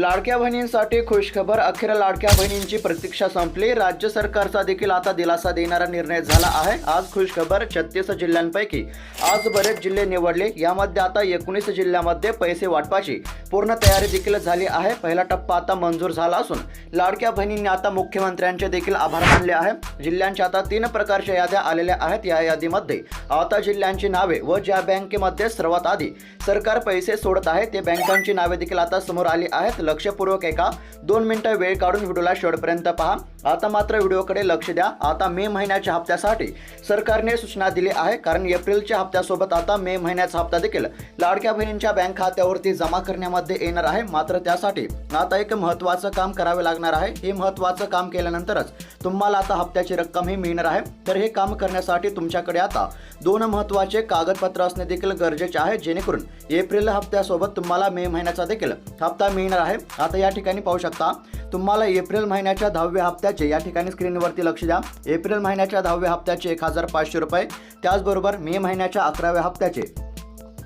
लाडक्या बहिणींसाठी खुशखबर. अखेर लाडक्या बहिणींची प्रतीक्षा संपली. राज्य सरकारचा देखील आता दिलासा देणारा निर्णय झाला आहे. आज खुशखबर छत्तीस जिल्ह्यांपैकी आज बरेच जिल्हे निवडले. यामध्ये आता एकोणीस जिल्ह्यामध्ये पैसे वाटपाची पूर्ण तयारी देखील झाली आहे. पहिला टप्पा आता मंजूर झाला असून लाडक्या बहिणींनी आता मुख्यमंत्र्यांचे देखील आभार मानले आहे जिल्ह्यांच्या आता तीन प्रकारच्या याद्या आलेल्या आहेत. या यादीमध्ये आता जिल्ह्यांची नावे व ज्या बँकेमध्ये सर्वात आधी सरकार पैसे सोडत आहे ते बँकांची नावे देखील आता समोर आली आहेत. लक्षपूर्वक एका दोन मिनटं वेळ काढून व्हिडिओला शेवटपर्यंत पहा. आता मात्र व्हिडिओकडे लक्ष द्या. आता मे महिन्याच्या हप्त्यासाठी सरकारने सूचना दिली आहे. कारण एप्रिलच्या हप्त्यासोबत आता मे महिन्याचा हप्ता देखील लाडक्या बहिणींच्या बँक खात्यावरती जमा करण्यामध्ये येणार आहे. मात्र त्यासाठी आता एक महत्त्वाचं काम करावे लागणार आहे. हे महत्त्वाचं काम केल्यानंतरच तुम्हाला आता हप्त्याची रक्कम ही मिळणार आहे. तर हे काम करण्यासाठी तुमच्याकडे आता दोन महत्त्वाचे कागदपत्र असणे देखील गरजेचे आहे. जेणेकरून एप्रिल हप्त्यासोबत तुम्हाला मे महिन्याचा देखील हप्ता मिळणार आहे. आता या ठिकाणी पाहू शकता तुम्हाला एप्रिल महिन्याच्या दहाव्या हप्त्याचे या ठिकाणी स्क्रीनवरती लक्ष द्या. एप्रिल महिन्याच्या दहाव्या हप्त्याचे एक हजार पाचशे रुपये त्याचबरोबर मे महिन्याच्या अकराव्या हप्त्याचे.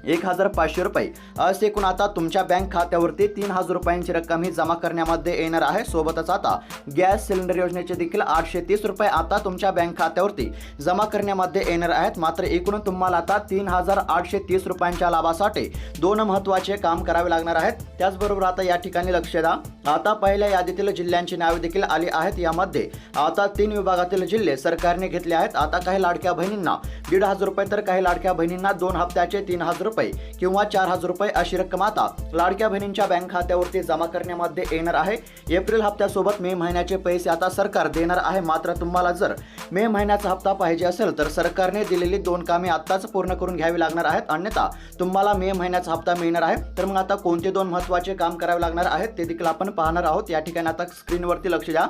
एक हजार पाचशे रुपये. असे एकूण आता तुमच्या बँक खात्यावरती तीन हजार रुपयांची रक्कम ही जमा करण्यामध्ये येणार आहे. सोबतच आता गॅस सिलेंडर योजनेचे देखील आठशे तीस रुपये आता तुमच्या बँक खात्यावरती जमा करण्यामध्ये येणार आहेत. मात्र एकूण तुम्हाला आता तीन हजार आठशे तीस रुपयांच्या लाभासाठी दोन महत्त्वाचे काम करावे लागणार आहेत. त्याचबरोबर आता या ठिकाणी लक्ष द्या. आता पहिल्या यादीतील जिल्ह्यांची नावे देखील आली आहेत. यामध्ये आता तीन विभागातील जिल्हे सरकारने घेतले आहेत. आता काही लाडक्या बहिणींना दीड हजार रुपये तर काही लाडक्या बहिणींना दोन हप्त्याचे तीन हजार रुपये किंवा चार हजार रुपये अशी रक्कम आता लाडक्या बहिणींच्या बँक खात्यावरती जमा करण्यामध्ये येणार आहे. एप्रिल हप्त्यासोबत मे महिन्याचे पैसे आता सरकार देणार आहे. मात्र तुम्हाला जर मे महिन्याचा हप्ता पाहिजे असेल तर सरकारने दिलेली दोन कामे आत्ताच पूर्ण करून घ्यावी लागणार आहेत. अन्यथा तुम्हाला मे महिन्याचा हप्ता मिळणार आहे. तर मग आता कोणते दोन महत्त्वाचे काम करावे लागणार आहेत ते देखील आपण पाहणार आहोत. या ठिकाणी आता स्क्रीनवरती लक्ष द्या.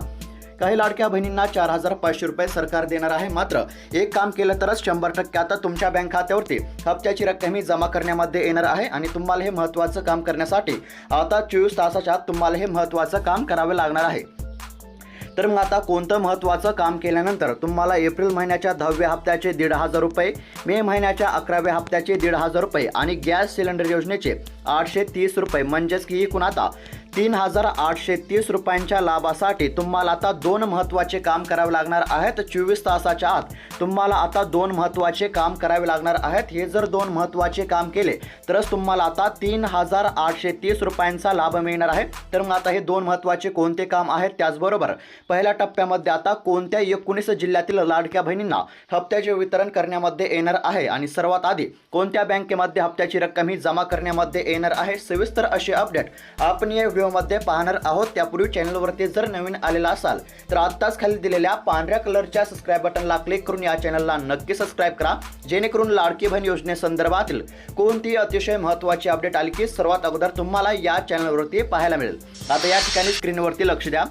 काही लाडक्या बहिणींना चार हजार पाचशे रुपये सरकार देणार आहे. मात्र एक काम केलं तरच शंभर टक्के आता तुमच्या बँक खात्यावरती हप्त्याची रक्कम ही जमा करण्यामध्ये येणार आहे आणि तुम्हाला हे महत्त्वाचं काम करण्यासाठी आता चोवीस तासाच्या आत तुम्हाला हे महत्त्वाचं काम करावे लागणार आहे. तर मग आता कोणतं महत्त्वाचं काम केल्यानंतर तुम्हाला एप्रिल महिन्याच्या दहाव्या हप्त्याचे दीड हजार रुपये मे महिन्याच्या अकराव्या हप्त्याचे दीड हजार रुपये आणि गॅस सिलेंडर योजनेचे आठशे तीस रुपये. म्हणजेच की एकूण आता तीन हजार आठशे तीस रुपयांच्या लाभासाठी तुम्हाला आता दोन महत्त्वाचे काम करावे लागणार आहेत. चोवीस तासाच्या आत तुम्हाला आता दोन महत्त्वाचे काम करावे लागणार आहेत. हे जर दोन महत्त्वाचे काम केले तरच तुम्हाला आता तीन हजार आठशे तीस रुपयांचा लाभ मिळणार आहे. तर मग आता हे दोन महत्त्वाचे कोणते काम आहेत? त्याचबरोबर पहिल्या टप्प्यामध्ये आता कोणत्या एकोणीस जिल्ह्यातील लाडक्या बहिणींना हप्त्याचे वितरण करण्यामध्ये येणार आहे. आणि सर्वात आधी कोणत्या बँकेमध्ये हप्त्याची रक्कम ही जमा करण्यामध्ये येणार आहे सविस्तर असे अपडेट आपण या व्हिडिओमध्ये पाहणार आहोत. त्यापूर्वी चॅनलवरती जर नवीन आलेला असाल तर आत्ताच खाली दिलेल्या पांढऱ्या कलरच्या सबस्क्राईब बटनला क्लिक करून या चॅनलला नक्की सबस्क्राईब करा. जेणेकरून लाडकी बहीण योजनेसंदर्भातील कोणतीही अतिशय महत्त्वाची अपडेट आली की सर्वात अगोदर तुम्हाला या चॅनलवरती पाहायला मिळेल. आता या ठिकाणी स्क्रीनवरती लक्ष द्या.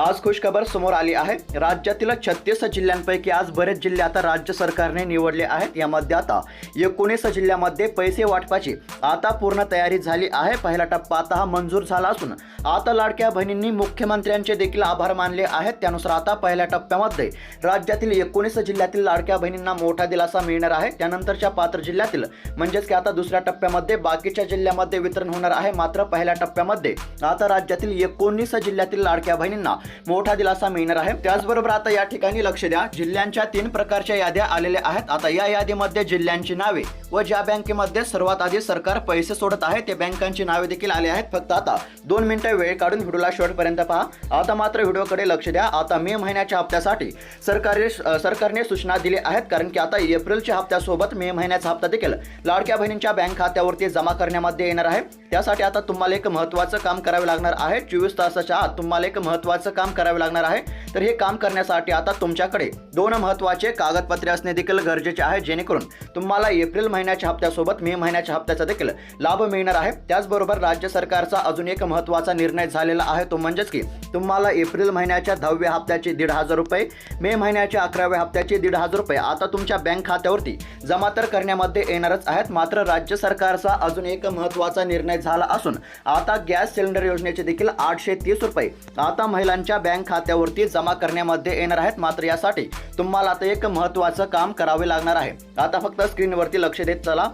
आज खुशखबर समोर आली आहे. राज्यातील छत्तीस जिल्ह्यांपैकी आज बरेच जिल्हे आता राज्य सरकारने निवडले आहेत. यामध्ये आता एकोणीस जिल्ह्यामध्ये पैसे वाटपाची आता पूर्ण तयारी झाली आहे. पहिला टप्पा आता हा मंजूर झाला असून आता लाडक्या बहिणींनी मुख्यमंत्र्यांचे देखील आभार मानले आहेत. त्यानुसार आता पहिल्या टप्प्यामध्ये राज्यातील एकोणीस जिल्ह्यातील लाडक्या बहिणींना मोठा दिलासा मिळणार आहे. त्यानंतरच्या पात्र जिल्ह्यातील म्हणजेच की आता दुसऱ्या टप्प्यामध्ये बाकीच्या जिल्ह्यामध्ये वितरण होणार आहे. मात्र पहिल्या टप्प्यामध्ये आता राज्यातील एकोणीस जिल्ह्यातील लाडक्या बहिणींना मोठा दिलासा मिळणार आहे. त्याचबरोबर आता या ठिकाणी लक्ष द्या. जिल्ह्यांच्या तीन प्रकारच्या याद्या आलेल्या आहेत. आता या यादीमध्ये जिल्ह्यांची नावे व ज्या बँकेमध्ये सर्वात आधी सरकार पैसे सोडत आहे ते बँकांची नावे देखील आले आहेत. फक्त आता दोन मिनिटं वेळ काढून व्हिडिओला शेवटपर्यंत पहा. आता मात्र व्हिडिओकडे लक्ष द्या. आता मे महिन्याच्या हप्त्यासाठी सरकारने सरकारने सूचना दिली आहेत. कारण की आता एप्रिलच्या हप्त्यासोबत मे महिन्याचा हप्ता देखील लाडक्या बहिणींच्या बँक खात्यावरती जमा करण्यामध्ये येणार आहे. त्यासाठी आता तुम्हाला एक महत्त्वाचं काम करावे लागणार आहे. चोवीस तासाच्या आत तुम्हाला एक महत्त्वाचं काम करावे लागणार आहे. तर हे काम करण्यासाठी आता तुमच्याकडे दोन महत्त्वाचे कागदपत्रे असणे देखील गरजेचे आहे. जेणेकरून तुम्हाला एप्रिल महिन्याच्या हप्त्यासोबत मे महिन्याच्या हप्त्याचा देखील लाभ मिळणार आहे. त्याचबरोबर राज्य सरकारचा अजून एक महत्त्वाचा निर्णय झालेला आहे. तो म्हणजेच की तुम्हाला एप्रिल महिन्याच्या दहाव्या हप्त्याचे दीड हजार रुपये मे महिन्याच्या अकराव्या हप्त्याचे दीड हजार रुपये आता तुमच्या बँक खात्यावरती जमा तर करण्यामध्ये येणारच आहेत. मात्र राज्य सरकारचा अजून एक महत्त्वाचा निर्णय झाला असून आता गॅस सिलेंडर योजनेचे देखील आठशे तीस रुपये आता ग्राहकांच्या बँक खात्यावरती जमा करण्यामध्ये येणार आहेत मात्र यासाठी तुम्हाला आता एक महत्त्वाचं काम करावे लागणार आहे. आता फक्त स्क्रीनवरती लक्ष देत चला.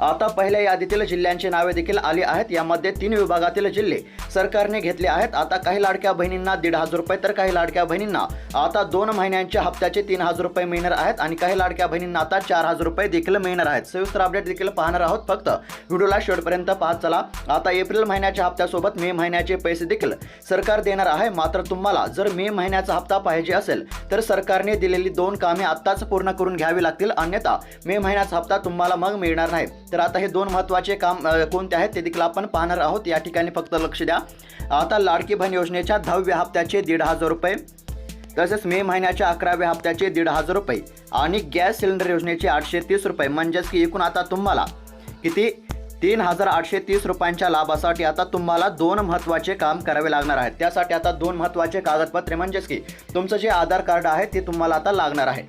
आता पहिल्या यादीतील जिल्ह्यांची नावे देखील आली आहेत. यामध्ये तीन विभागातील जिल्हे सरकारने घेतले आहेत. आता काही लाडक्या बहिणींना दीड हजार रुपये तर काही लाडक्या बहिणींना आता दोन महिन्यांच्या हप्त्याचे तीन हजार रुपये मिळणार आहेत आणि काही लाडक्या बहिणींना आता चार हजार रुपये देखील मिळणार आहेत. सविस्तर अपडेट देखील पाहणार आहोत. फक्त व्हिडिओला शेवटपर्यंत पाहत चला. आता एप्रिल महिन्याच्या हप्त्यासोबत मे महिन्याचे पैसे देखील सरकार देणार आहे. मात्र तुम्हाला जर मे महिन्याचा हप्ता पाहिजे असेल तर सरकारने दिलेली दोन कामे आत्ताच पूर्ण करून घ्यावी लागतील. अन्यथा मे महिन्याचा हप्ता तुम्हाला मग मिळणार नाही. तर आता हे दोन महत्त्वाचे काम कोणते आहेत ते देखील आपण पाहणार आहोत. या ठिकाणी फक्त लक्ष द्या. आता लाडकी बहीण योजनेच्या दहाव्या हप्त्याचे दीड हजार रुपये. तसेच मे महिन्याच्या अकराव्या हप्त्याचे दीड हजार रुपये. आणि गॅस सिलेंडर योजनेचे आठशे तीस रुपये. म्हणजेच की एकूण आता तुम्हाला किती? तीन हजार आठशे तीस रुपयांच्या लाभासाठी आता तुम्हाला दोन महत्त्वाचे काम करावे लागणार आहेत. त्यासाठी आता दोन महत्त्वाचे कागदपत्रे. म्हणजेच की तुमचं जे आधार कार्ड आहे ते तुम्हाला आता लागणार आहे.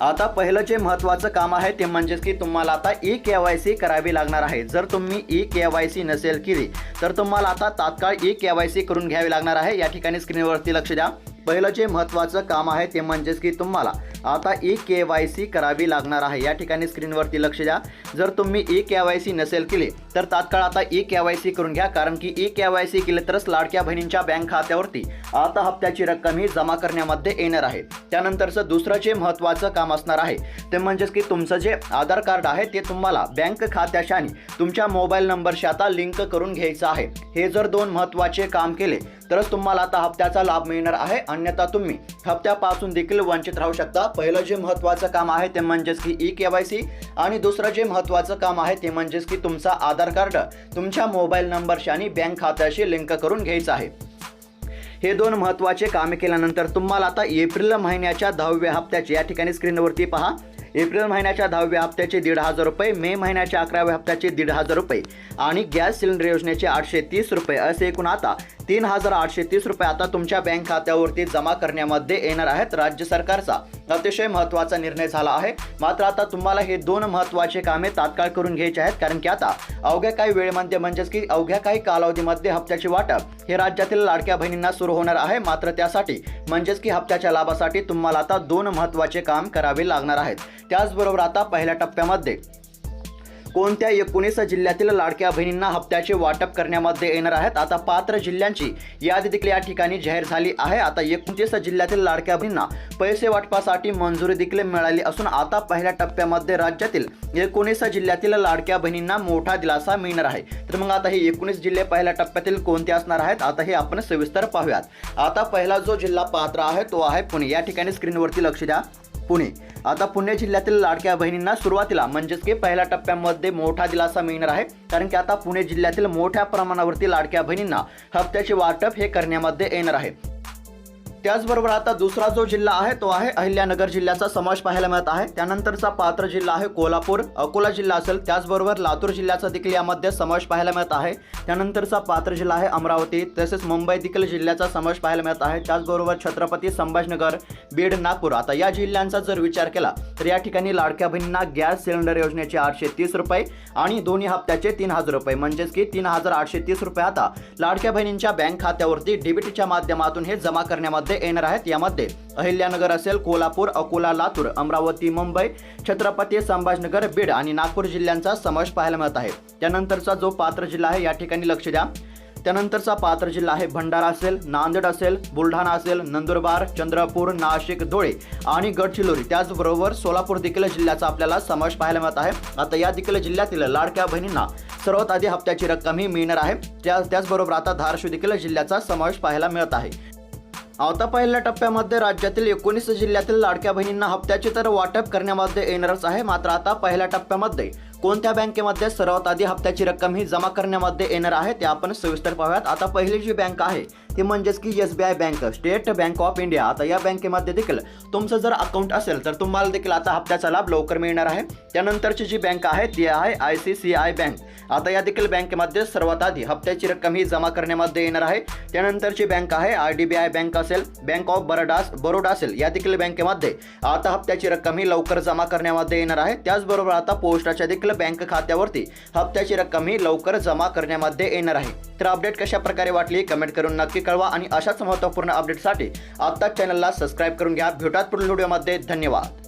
आता पहिलं जे महत्त्वाचं काम आहे ते म्हणजेच की तुम्हाला आता ई के वाय सी करावी लागणार आहे. जर तुम्ही ई के वाय सी नसेल केली तर तुम्हाला आता तात्काळ ई के वाय सी करून घ्यावी लागणार आहे. या ठिकाणी स्क्रीनवरती लक्ष द्या. पहिलं जे महत्त्वाचं काम आहे ते म्हणजेच की तुम्हाला आता ई के वाय सी करावी लागणार आहे. या ठिकाणी स्क्रीनवरती लक्ष द्या. जर तुम्ही ई के वाय सी नसेल केली तर तात्काळ आता ई के वाय सी करून घ्या. कारण की ई के वाय सी केले तरच लाडक्या बहिणींच्या बँक खात्यावरती आता हप्त्याची रक्कम ही जमा करण्यामध्ये येणार आहे. त्यानंतरचं दुसरं जे महत्त्वाचं काम असणार आहे ते म्हणजेच की तुमचं जे आधार कार्ड आहे ते तुम्हाला बँक खात्याशी आणि तुमच्या मोबाईल नंबरशी आता लिंक करून घ्यायचं आहे. हे जर दोन महत्त्वाचे काम केले तरच तुम्हाला आता हप्त्याचा लाभ मिळणार आहे आणि अन्यथा तुम्ही. हप्त्यापासून देखील वंचित राहू शकता. पहिलं जे महत्त्वाचं काम आहे ते म्हणजेच की ई के वाय सी आणि दुसरं जे महत्त्वाचं काम आहे ते म्हणजेच की तुमचा आधार कार्ड. तुमच्या मोबाईल नंबरशी आणि बँक खात्याशी लिंक करून घ्यायचं आहे. हे दोन महत्त्वाचे कामे केल्यानंतर तुम्हाला आता एप्रिल महिन्याच्या दहाव्या हप्त्याची या ठिकाणी स्क्रीनवरती पहा. एप्रिल महिन्याच्या दहाव्या हप्त्याचे दीड हजार रुपये मे महिन्याच्या अकराव्या हप्त्याचे दीड हजार रुपये आणि गॅस सिलेंडर योजनेचे आठशे तीस रुपये असे एकूण आता तीन हजार आठशे तीस रुपये आता तुमच्या बँक खात्यावरती जमा करण्यामध्ये येणार आहेत. राज्य सरकारचा अतिशय महत्त्वाचा निर्णय झाला आहे. मात्र आता तुम्हाला हे दोन महत्त्वाचे कामे तात्काळ करून घ्यायचे आहेत. कारण की आता अवघ्या काही वेळेमध्ये म्हणजे, म्हणजेच की अवघ्या काही कालावधीमध्ये हप्त्याचे वाटप हे राज्यातील लाडक्या बहिणींना सुरू होणार आहे. मात्र त्यासाठी म्हणजेच की हप्त्याच्या लाभासाठी तुम्हाला आता दोन महत्त्वाचे काम करावे लागणार आहेत. त्याचबरोबर आता पहिल्या टप्प्यामध्ये कोणत्या एकोणीस जिल्ह्यातील लाडक्या बहिणींना हप्त्याचे वाटप करण्यामध्ये येणार आहेत? आता पात्र जिल्ह्यांची यादी देखील या ठिकाणी जाहीर झाली आहे. आता एकोणतीस जिल्ह्यातील लाडक्या बहिणींना पैसे वाटपासाठी मंजुरी देखील मिळाली असून आता पहिल्या टप्प्यामध्ये राज्यातील एकोणीस जिल्ह्यातील लाडक्या बहिणींना मोठा दिलासा मिळणार आहे. तर मग आता हे एकोणीस जिल्हे पहिल्या टप्प्यातील कोणते असणार आहेत? आता हे आपण सविस्तर पाहूयात. आता पहिला जो जिल्हा पात्र आहे तो आहे पुणे. या ठिकाणी स्क्रीनवरती लक्ष द्या. पुणे. आता पुणे जिल्ह्यातील लाडक्या बहिणींना सुरुवातीला म्हणजेच की पहिल्या टप्प्यामध्ये मोठा दिलासा मिळणार आहे. कारण की आता पुणे जिल्ह्यातील मोठ्या प्रमाणावरती लाडक्या बहिणींना हप्त्याचे वाटप हे करण्यामध्ये येणार आहे. त्याचबरोबर आता दुसरा जो जिल्हा आहे तो आहे अहिल्यानगर जिल्ह्याचा समावेश पाहायला मिळत आहे. त्यानंतरचा पात्र जिल्हा आहे कोल्हापूर. अकोला जिल्हा असेल त्याचबरोबर लातूर जिल्ह्याचा देखील यामध्ये समावेश पाहायला मिळत आहे. त्यानंतरचा पात्र जिल्हा आहे अमरावती तसेच मुंबई देखील जिल्ह्याचा समावेश पाहायला मिळत आहे. त्याचबरोबर छत्रपती संभाजीनगर बीड नागपूर. आता या जिल्ह्यांचा जर विचार केला तर या ठिकाणी लाडक्या बहिणींना गॅस सिलेंडर योजनेचे आठशे तीस रुपये आणि दोन्ही हप्त्याचे तीन हजार रुपये. म्हणजेच की तीन हजार आठशे तीस रुपये आता लाडक्या बहिणींच्या बँक खात्यावरती डीबीटीच्या माध्यमातून हे जमा करण्यामध्ये येणार आहेत यामध्ये. अहिल्यानगर असेल कोल्हापूर अकोला लातूर अमरावती मुंबई छत्रपती संभाजीनगर बीड आणि नागपूर जिल्ह्यांचा समावेश पाहायला मिळत आहे. त्यानंतरचा जो पात्र जिल्हा आहे या ठिकाणी लक्ष द्या. त्यानंतरचा पात्र जिल्हा आहे भंडारा असेल नांदेड असेल बुलढाणा असेल नंदुरबार चंद्रपूर नाशिक धुळे आणि गडचिरोली. त्याचबरोबर सोलापूर देखील जिल्ह्याचा आपल्याला समावेश पाहायला मिळत आहे. आता या देखील जिल्ह्यातील लाडक्या बहिणींना सर्वात आधी हप्त्याची रक्कम ही मिळणार आहे. त्या त्याचबरोबर आता धाराशिव देखील जिल्ह्याचा समावेश पाहायला मिळत आहे. आता पहिल्या टप्प्यामध्ये राज्यातील एकोणीस जिल्ह्यातील लाडक्या बहिणींना हप्त्याचे तर वाटप करण्यामध्ये येणारच आहे. मात्र आता पहिल्या टप्प्यामध्ये कोणत्या बँकेमध्ये सर्वात आधी हप्त्याची रक्कम ही जमा करण्यामध्ये येणार आहे ते आपण सविस्तर पाहूयात. आता पहिली जी बँक आहे ती म्हणजेच की S B I bank State Bank of India. आता या बँकेमध्ये देखील तुमचं जर अकाउंट असेल तर तुम्हाला देखील आता हप्त्याचा लाभ लवकर मिळणार आहे. त्यानंतरची जी बँक आहे ती आहे I C C I bank. आता या देखील बँकेमध्ये सर्वात आधी हप्त्याची रक्कम ही जमा करण्यामध्ये येणार आहे. त्यानंतरची बँक आहे R D B I bank असेल बँक ऑफ बरोडा बरोडा असेल. या देखील बँकेमध्ये आता हप्त्याची रक्कम ही लवकर जमा करण्यामध्ये येणार आहे. त्याचबरोबर आता पोस्टाच्या देखील बँक खात्यावरती हप्त्याची रक्कम ही लवकर जमा करण्यामध्ये येणार आहे. तर अपडेट कशा प्रकारे वाटली? कमेंट करून नक्की कळवा आणि अशाच महत्त्वपूर्ण अपडेटसाठी आत्ताच चॅनलला सबस्क्राईब करून घ्या. भेटात पुढील व्हिडिओमध्ये. धन्यवाद.